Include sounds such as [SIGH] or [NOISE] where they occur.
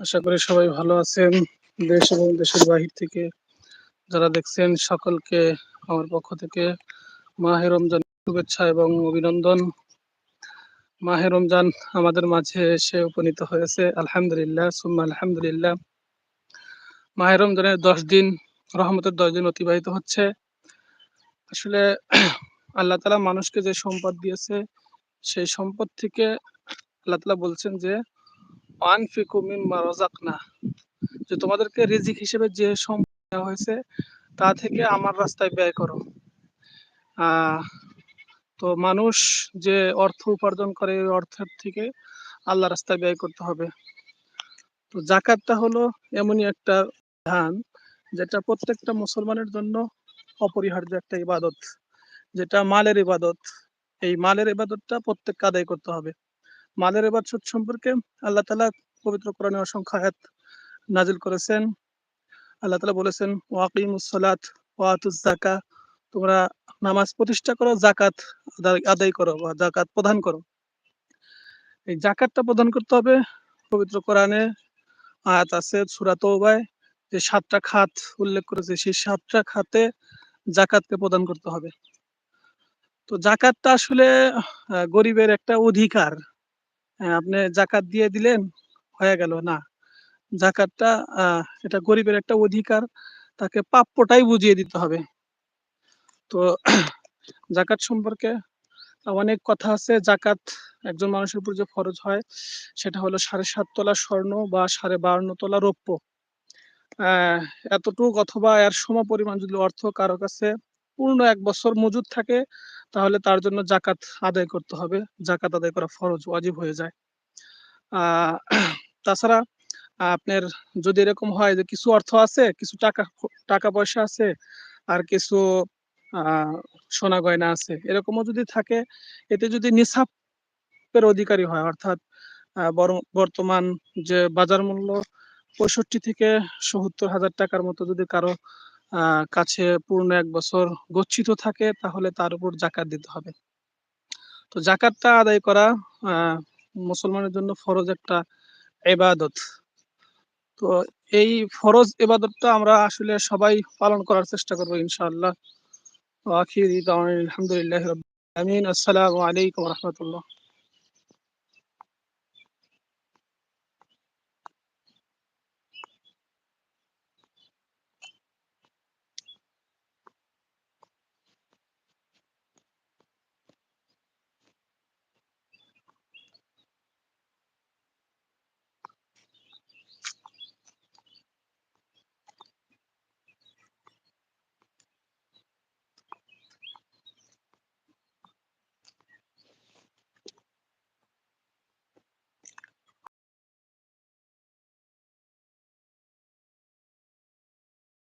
আশা করি সবাই ভালো আছেন, দেশ এবং দেশের বাহির থেকে যারা দেখছেন সকলকে আমার পক্ষ থেকে মাহে রমজান শুভেচ্ছা এবং অভিনন্দন। মাহে রমজান আমাদের মাঝে এসে উপনীত হয়েছে, আলহামদুলিল্লাহ, সুম্মা আলহামদুলিল্লাহ। মাহে রমজানের দশ দিন, রহমতের দশ দিন অতিবাহিত হচ্ছে। আসলে আল্লাহ তালা মানুষকে যে সম্পদ দিয়েছে, সেই সম্পদ থেকে আল্লাহ বলছেন যে যে তোমাদেরকে রিজিক হিসেবে যে সম্পদ দেওয়া হয়েছে, তা থেকে আমার রাস্তায় ব্যয় করো। তো মানুষ যে অর্থ উপার্জন করে ওই অর্থের থেকে আল্লাহ রাস্তায় ব্যয় করতে হবে। তো জাকাতটা হলো এমনই একটা ধান যেটা প্রত্যেকটা মুসলমানের জন্য অপরিহার্য একটা ইবাদত, যেটা মালের ইবাদত। এই মালের ইবাদতটা প্রত্যেককে আদায় করতে হবে। মালের ইবাদত সম্পর্কে আল্লাহ তালা পবিত্র কোরআনে অসংখ্য আয়াত নাজিল করেছেন। আল্লাহ তালা বলেছেন ওয়াকিমুসলাত ওয়াতুজ জাকা তোমরা নামাজ প্রতিষ্ঠা করো জাকাত আদায় করো বা জাকাত প্রদান করো। এই জাকাতটা প্রদান করতে হবে। পবিত্র কোরআনে আয়াত আছে সুরা তৌবায় যে সাতটা খাত উল্লেখ করেছে, সেই সাতটা খাতে জাকাতকে প্রদান করতে হবে। তো জাকাতটা আসলে গরিবের একটা অধিকার। আপনি জাকাত দিয়ে দিলেন, হয়ে গেল, না। জাকাতটা এটা গরিবের একটা অধিকার, তাকে প্রাপ্যটাই বুঝিয়ে দিতে হবে। তো [CLEARS THROAT] জাকাত সম্পর্কে অনেক কথা আছে। জাকাত একজন মানুষের উপর যে ফরজ হয়, সেটা হলো সাড়ে সাত তোলা স্বর্ণ বা সাড়ে বাহান্ন তোলা রৌপ্য। এতটুক অথবা এর সম পরিমাণ যদি অর্থ কারও কাছে পূর্ণ এক বছর মজুদ থাকে, তাহলে তার জন্য জাকাত আদায় করতে হবে। জাকাত আদায় করা ফরজ, ওয়াজিব হয়ে যায়। তাছাড়া আপনার যদি এরকম হয় যে কিছু অর্থ আছে, কিছু টাকা টাকা পয়সা আছে, আর কিছু সোনা গয়না আছে, এরকমও যদি থাকে, এতে যদি নিসাবের অধিকারী হয়, অর্থাৎ বর্তমান যে বাজার মূল্য পঁয়ষট্টি থেকে সত্তর হাজার টাকার মতো যদি কারও কাছে পূর্ণ এক বছর গচ্ছিত থাকে, তাহলে তার উপর জাকাত দিতে হবে। তো জাকাতটা আদায় করা মুসলমানের জন্য ফরজ একটা এবাদত তো এই ফরজ এবাদতটা আমরা আসলে সবাই পালন করার চেষ্টা করব ইনশাআল্লাহ। আলহামদুলিল্লাহ আমিন আসসালামু আলাইকুম রহমতুল্লাহ।